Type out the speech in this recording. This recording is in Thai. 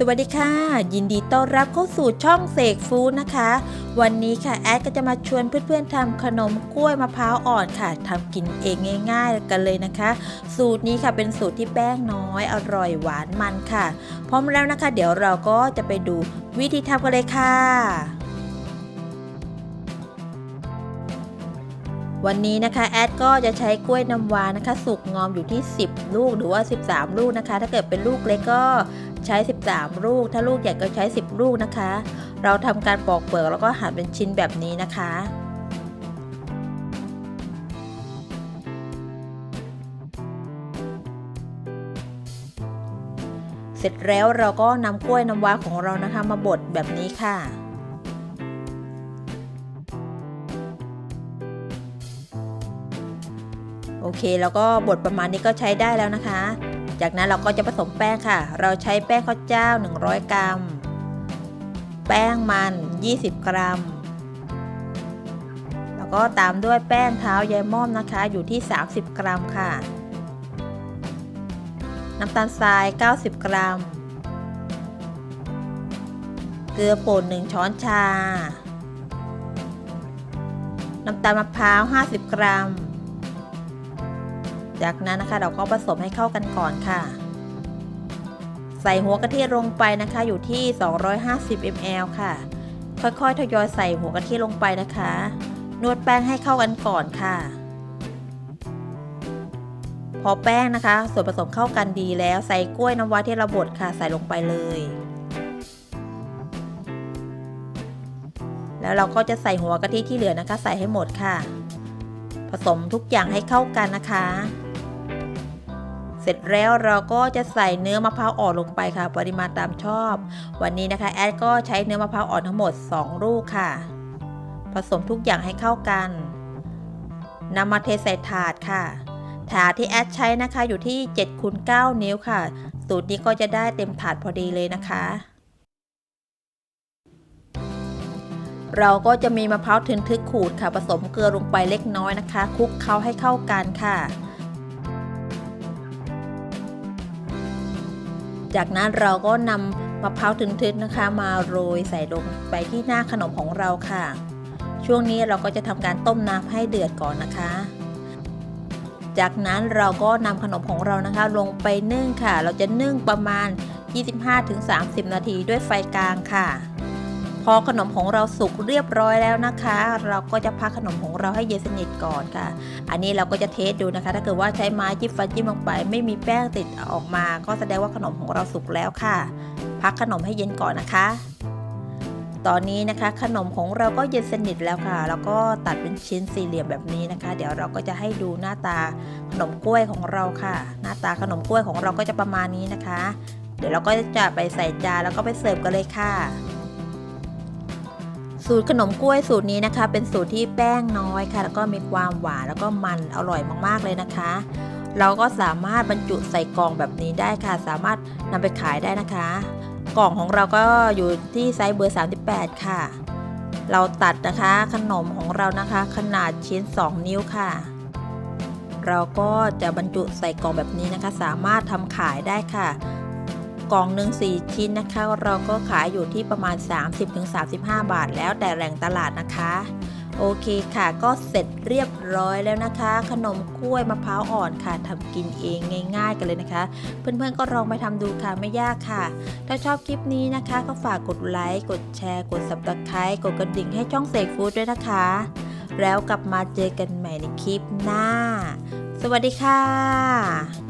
สวัสดีค่ะ ยินดีต้อนรับเข้าสู่ช่องเสกฟู้ดนะคะ วันนี้ค่ะแอดก็จะมาชวนเพื่อนๆทำขนมกล้วยมะพร้าวอ่อนค่ะทำกินเองง่าย ๆ กันเลยนะคะ สูตรนี้ค่ะเป็นสูตรที่แป้งน้อยอร่อยหวานมันค่ะ พร้อมแล้วนะคะ เดี๋ยวเราก็จะไปดูวิธีทำกันเลยค่ะวันนี้นะคะแอดก็จะใช้กล้วยน้ำว้านะคะ สุกงอมอยู่ที่ 10 ลูกหรือว่า 13 ลูกนะคะ ถ้าเกิดเป็นลูกเล็กก็ ใช้ 13 ลูก ถ้าลูกใหญ่ก็ใช้ 10 ลูกนะคะ เราทำการปอกเปลือกแล้วก็หั่นเป็นชิ้นแบบนี้นะคะเสร็จแล้วเราก็นำกล้วยน้ำว้าของเรานะคะมาบดแบบนี้ค่ะ โอเคแล้วก็บดประมาณนี้ก็ใช้ได้แล้วนะคะ จากนั้นเราก็จะผสมแป้งค่ะ เราใช้แป้งข้าวเจ้า 100 กรัม แป้งมัน 20 กรัม แล้วก็ตามด้วยแป้งเท้ายายม่อมนะคะ อยู่ที่ 30 กรัมค่ะ น้ำตาลทราย 90 กรัม เกลือป่น 1 ช้อนชา น้ำตาลมะพร้าว 50 กรัม จากนั้นนะคะเราก็ผสมให้เข้ากันก่อนค่ะ ใส่หัวกะทิลงไปนะคะอยู่ที่ 250 ml ค่ะ ค่อยๆทยอยใส่หัวกะทิลงไปนะคะ นวดแป้งให้เข้ากันก่อนค่ะ พอแป้งนะคะ ส่วนผสมเข้ากันดีแล้วใส่กล้วยน้ำว้าที่เราบดค่ะ ใส่ลงไปเลย แล้วเราก็จะใส่หัวกะทิที่เหลือนะคะ ใส่ให้หมดค่ะผสมทุกอย่างให้เข้ากันนะคะ เสร็จแล้วเราก็จะใส่เนื้อมะพร้าวอ่อนลงไปค่ะ ปริมาณตามชอบ วันนี้นะคะแอดก็ใช้เนื้อมะพร้าวอ่อนทั้งหมด 2 ลูกค่ะ ผสมทุกอย่างให้เข้ากันนำมาเทใส่ถาดค่ะ ถาดที่แอดใช้นะคะอยู่ที่7คูณ9นิ้วค่ะ สูตรนี้ก็จะได้เต็มถาดพอดีเลยนะคะ เราก็จะมีมะพร้าวทึนทึกขูดค่ะ ผสมเกลือลงไปเล็กน้อยนะคะคลุกเคล้าให้เข้ากันค่ะ จากนั้นเราก็นำมะพร้าวทึนๆนะคะ มาโรยใส่ลงไปที่หน้าขนมของเราค่ะ ช่วงนี้เราก็จะทำการต้มน้ำให้เดือดก่อนนะคะ จากนั้นเราก็นำขนมของเรานะคะ ลงไปนึ่งค่ะ เราจะนึ่งประมาณ 25-30 นาทีด้วยไฟกลางค่ะ พอขนมของเราสุกเรียบร้อยแล้วนะคะ เราก็จะพักขนมของเราให้เย็นสนิทก่อนค่ะ อันนี้เราก็จะเทสดูนะคะ ถ้าเกิดว่าใช้ไม้จิ้มฟันจิ้มลงไป ไม่มีแป้งติดออกมา ก็แสดงว่าขนมของเราสุกแล้วค่ะ พักขนมให้เย็นก่อนนะคะ ตอนนี้นะคะ ขนมของเราก็เย็นสนิทแล้วค่ะ แล้วก็ตัดเป็นชิ้นสี่เหลี่ยมแบบนี้นะคะ เดี๋ยวเราก็จะให้ดูหน้าตาขนมกล้วยของเราค่ะ หน้าตาขนมกล้วยของเราก็จะประมาณนี้นะคะ เดี๋ยวเราก็จะไปใส่จานแล้วก็ไปเสิร์ฟกันเลยค่ะ สูตรขนมกล้วยสูตรนี้นะคะ เป็นสูตรที่แป้งน้อยค่ะ แล้วก็มีความหวานแล้วก็มันอร่อยมากๆเลยนะคะ เราก็สามารถบรรจุใส่กล่องแบบนี้ได้ค่ะ สามารถนำไปขายได้นะคะ กล่องของเราก็อยู่ที่ไซส์เบอร์ 38 ค่ะ เราตัดนะคะขนมของเรานะคะ ขนาดชิ้น 2 นิ้วค่ะ เราก็จะบรรจุใส่กล่องแบบนี้นะคะ สามารถทำขายได้ค่ะ กล่องหนึ่ง4ชิ้นนะคะ เราก็ขายอยู่ที่ประมาณ 30-35 บาท แล้วแต่แหล่งตลาดนะคะ โอเคค่ะก็เสร็จเรียบร้อยแล้วนะคะ ขนมกล้วยมะพร้าวอ่อนค่ะทำกินเองง่าย ๆ กันเลยนะคะ เพื่อนๆก็ลองไปทำดูค่ะไม่ยากค่ะ ถ้าชอบคลิปนี้นะคะ ก็ฝากกดไลค์กดแชร์ กด subscribe กดกระดิ่งให้ช่องเสกฟู้ดด้วยนะคะ แล้วกลับมาเจอกันใหม่ในคลิปหน้า สวัสดีค่ะ